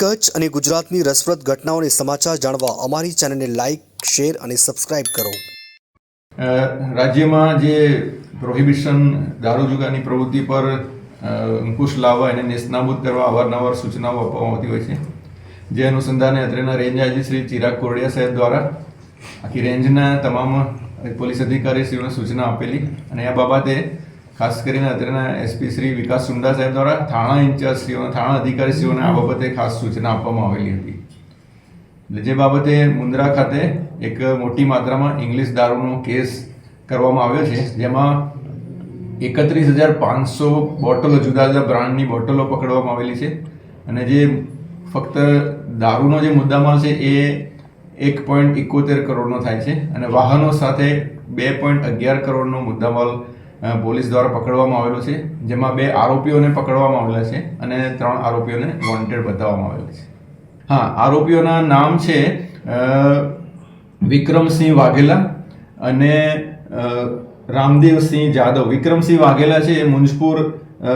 કચ્છ અને ગુજરાતની રસપ્રદ ઘટનાઓને સમાચાર જાણવા અમારી ચેનલને લાઇક શેર અને સબસ્ક્રાઇબ કરો. રાજ્યમાં જે પ્રોહિબિશન, દારૂ જુગારની પ્રવૃત્તિ પર અંકુશ લાવવા એને નેસ્તનાબૂદ કરવા અવારનવાર સૂચનાઓ આપવામાં આવતી હોય છે. જે અનુસંધાને અત્રેના રેન્જ આઈજી શ્રી ચિરાગ કોરડિયા સાહેબ દ્વારા આખી રેન્જના તમામ પોલીસ અધિકારીશ્રીઓને સૂચના આપેલી અને આ બાબતે ખાસ કરીને અત્યારના એસપી શ્રી વિકાસ સુંડા સાહેબ દ્વારા થાણા ઇન્ચાર્જશ્રીઓ, થાણા અધિકારીશ્રીઓને આ બાબતે ખાસ સૂચના આપવામાં આવેલી હતી. એટલે જે બાબતે મુન્દ્રા ખાતે એક મોટી માત્રામાં ઇંગ્લિશ દારૂનો કેસ કરવામાં આવ્યો છે, જેમાં એકત્રીસ હજાર પાંચસો બોટલો, જુદા જુદા બ્રાન્ડની બોટલો પકડવામાં આવેલી છે. અને જે ફક્ત દારૂનો જે મુદ્દામાલ છે, એ એક પોઈન્ટ એકોતેર કરોડનો થાય છે. અને વાહનો સાથે બે પોઈન્ટ અગિયાર કરોડનો મુદ્દામાલ પોલીસ દ્વારા પકડવામાં આવેલો છે, જેમાં બે આરોપીઓને પકડવામાં આવેલા છે અને ત્રણ આરોપીઓને વોન્ટેડ બતાવવામાં આવેલા છે. હા, આરોપીઓના નામ છે વિક્રમસિંહ વાઘેલા અને રામદેવસિંહ જાદવ. વિક્રમસિંહ વાઘેલા છે, એ મુંજપુર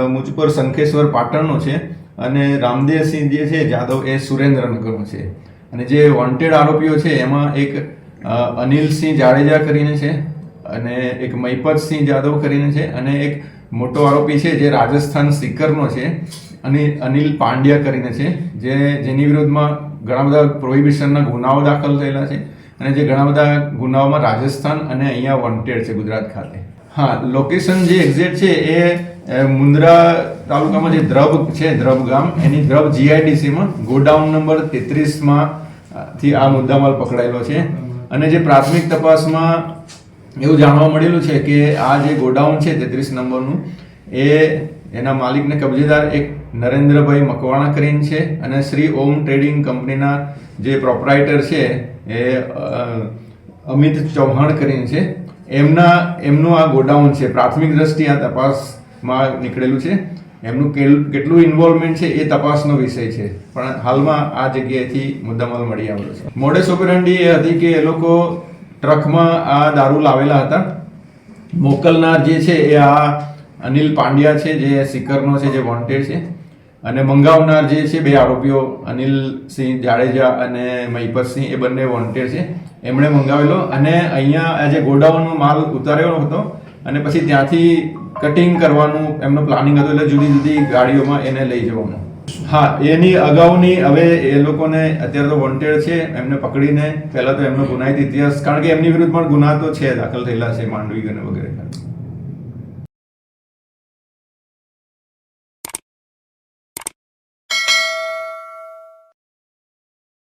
મુંજપુર શંખેશ્વર પાટણનો છે અને રામદેવસિંહ જે છે, જાદવ એ સુરેન્દ્રનગરનો છે. અને જે વોન્ટેડ આરોપીઓ છે, એમાં એક અનિલસિંહ જાડેજા કરીને છે અને એક મહિપતસિંહ જાદવ કરીને છે અને એક મોટો આરોપી છે જે રાજસ્થાન સિકરનો છે અને અનિલ પાંડ્યા કરીને છે, જે જેની વિરુદ્ધમાં ઘણા બધા પ્રોહિબિશનના ગુનાઓ દાખલ થયેલા છે અને જે ઘણા બધા ગુનાઓમાં રાજસ્થાન અને અહીંયા વોન્ટેડ છે ગુજરાત ખાતે. હા લોકેશન જે એક્ઝેક્ટ છે એ મુન્દ્રા તાલુકામાં જે દ્રબ છે, દ્રબ ગામ, એની દ્રબ જીઆઈડીસીમાં ગોડાઉન નંબર તેત્રીસમાં થી આ મુદ્દામાલ પકડાયેલો છે. અને જે પ્રાથમિક તપાસમાં એવું જાણવા મળેલું છે કે આ જે ગોડાઉન છે તેત્રીસ નંબરનું, એ એના માલિકને કબજેદાર એક નરેન્દ્રભાઈ મકવાણા કરીને છે અને શ્રી ઓમ ટ્રેડિંગ કંપનીના જે પ્રોપરાઇટર છે એ અમિત ચૌહાણ કરીને છે. એમના, એમનું આ ગોડાઉન છે. પ્રાથમિક દ્રષ્ટિએ આ તપાસમાં નીકળેલું છે. એમનું કેટલું ઇન્વોલ્વમેન્ટ છે એ તપાસનો વિષય છે. પણ હાલમાં આ જગ્યાએથી મુદ્દામાલ મળી આવેલો છે. મોડે ઓપરેન્ડી એ હતી કે એ લોકો ટ્રકમાં આ દારૂ લાવેલા હતા. મોકલનાર જે છે એ આ અનિલ પાંડ્યા છે, જે સિકરનો છે, જે વોન્ટેડ છે. અને મંગાવનાર જે છે, બે આરોપીઓ અનિલસિંહ જાડેજા અને મહિપતસિંહ એ બંને વોન્ટેડ છે. એમણે મંગાવેલો અને અહીંયા આ જે ગોડાઉનનો માલ ઉતાર્યો હતો અને પછી ત્યાંથી કટિંગ કરવાનું એમનો પ્લાનિંગ હતો એટલે જુદી જુદી ગાડીઓમાં એને લઈ જવાનું હા, એની અગાઉની હવે એ લોકોને અત્યારે તો વોન્ટેડ છે, એમને પકડીને પહેલા તો એમનો ગુનાહિત ઇતિહાસ, કારણ કે એમની વિરુદ્ધ પણ ગુના તો છે, દાખલ થયેલા છે, માંડવી અને વગેરે.